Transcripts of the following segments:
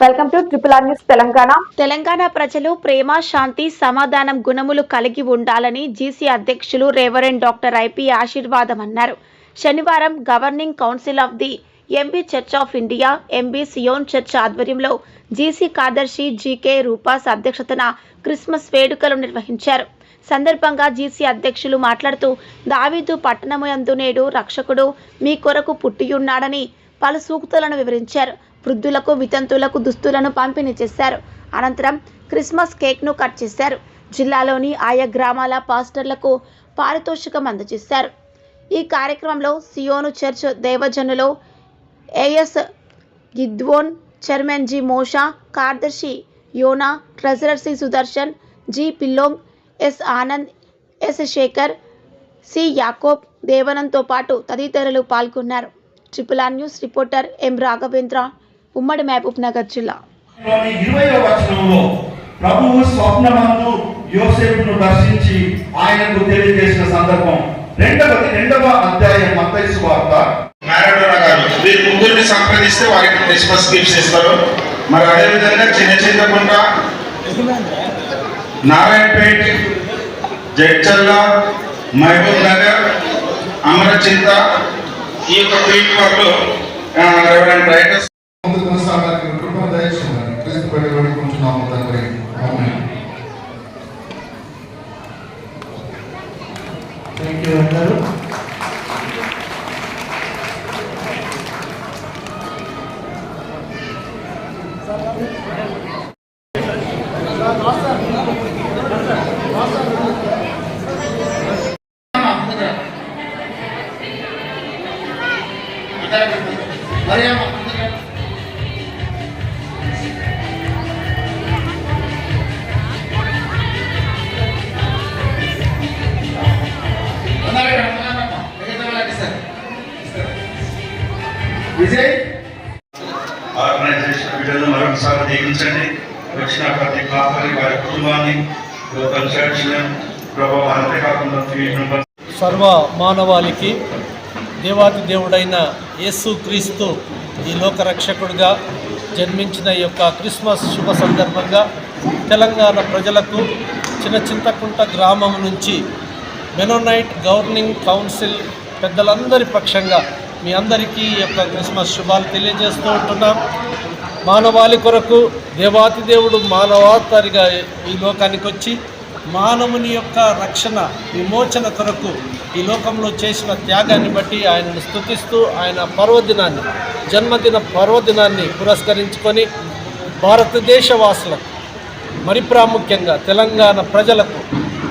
Welcome to triple R news Telangana. Telangana ప్రజలు ప్రేమ శాంతి సమాధానం గుణములు కలిగి ఉండాలని జీసీ అధ్యక్షులు రేవరెండ్ డాక్టర్ ఐపి ఆశీర్వాదం అన్నారు శనివారం governing council of the MB church of India MB Zion church ఆధ్వర్యంలో జీసీ కార్యదర్శి జీకే రూపాస్ అధ్యక్షతన క్రిస్మస్ వేడుకలు నిర్వహించారు. సందర్భంగా జీసీ అధ్యక్షులు మాట్లాడుతూ దావీదు పట్టణము నేడు రక్షకుడు మీ కొరకు పుట్టియున్నాడని పలు సూక్తులను వివరించారు. వృద్ధులకు వితంతులకు దుస్తులను పంపిణీ చేశారు. అనంతరం క్రిస్మస్ కేక్ను కట్ చేశారు. జిల్లాలోని ఆయా గ్రామాల పాస్టర్లకు పారితోషికం అందజేశారు. ఈ కార్యక్రమంలో Zion church దేవజనులో AS Gideon chairman G Mosha కార్యదర్శి Yona treasurer C Sudarshan G పిల్లోంగ్ S Anand S Shekhar C Yakob దేవనంతో పాటు తదితరులు పాల్గొన్నారు. Triple R news reporter M Raghavendra ఉమ్మడి మహబూబ్ నగర్ జిల్లా. ప్రభువు స్వప్నమందు యోసేపును దర్శించి ఆయనకు తెలియజేసిన సందర్భం. రెండవది రెండవ అధ్యాయం మత్తయి వార్త. మారాడోనా గారు వీరి ముగ్గురిని సంప్రదిస్తే వారికి క్రిస్మస్ గిఫ్ట్స్ ఇస్తారు. మరి అదేవిధంగా చిన్న చింతకుంట నారాయణపేట్ జడ్చల్ల మహబూబ్ నగర్ అమరచింత ఈ యొక్క ఫీల్డ్ వాళ్ళు రైటర్స్ ముందు కొనసాగాలని కృప దయచేయమని క్రీస్తు బట్టి వేడుకుంటున్నాము తండ్రి. ఆమేన్. థ్యాంక్ యూ అందరూ. విజయ్ బిడ్డలను మరొకసారి దీవించండి. వచ్చిన ప్రతి కాపరి వారి కుటుంబాన్ని లోకల్ ప్రభావం అంతేకాకుండా సర్వ మానవాళికి దేవాది దేవుడైన యేసు క్రీస్తు ఈ లోక రక్షకుడిగా జన్మించిన ఈ యొక్క క్రిస్మస్ శుభ సందర్భంగా తెలంగాణ ప్రజలకు చిన్న చింతకుంట గ్రామం నుంచి మెనోనైట్ గవర్నింగ్ కౌన్సిల్ పెద్దలందరి పక్షంగా మీ అందరికీ ఈ యొక్క క్రిస్మస్ శుభాలు తెలియజేస్తూ ఉంటున్నాం. మానవాళి కొరకు దేవాతి దేవుడు మానవాతరిగా ఈ లోకానికి వచ్చి మానవుని యొక్క రక్షణ విమోచన కొరకు ఈ లోకంలో చేసిన త్యాగాన్ని బట్టి ఆయనను స్తుతిస్తూ ఆయన పర్వదినాన్ని జన్మదిన పర్వదినాన్ని పురస్కరించుకొని భారతదేశ వాసులకు మరి ప్రాముఖ్యంగా తెలంగాణ ప్రజలకు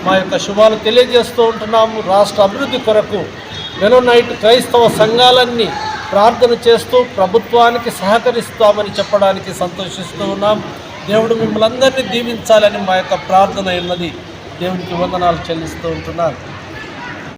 మా యొక్క శుభాలు తెలియజేస్తూ ఉంటున్నాము. రాష్ట్ర అభివృద్ధి కొరకు వెనో నైట్ క్రైస్తవ సంఘాలన్నీ ప్రార్థన చేస్తూ ప్రభుత్వానికి సహకరిస్తామని చెప్పడానికి సంతోషిస్తూ ఉన్నాం. దేవుడు మిమ్మల్ని అందరినీ దీవించాలని మా యొక్క ప్రార్థన ఉన్నది. దేవునికి వందనాలు చెల్లిస్తూ ఉంటున్నాను.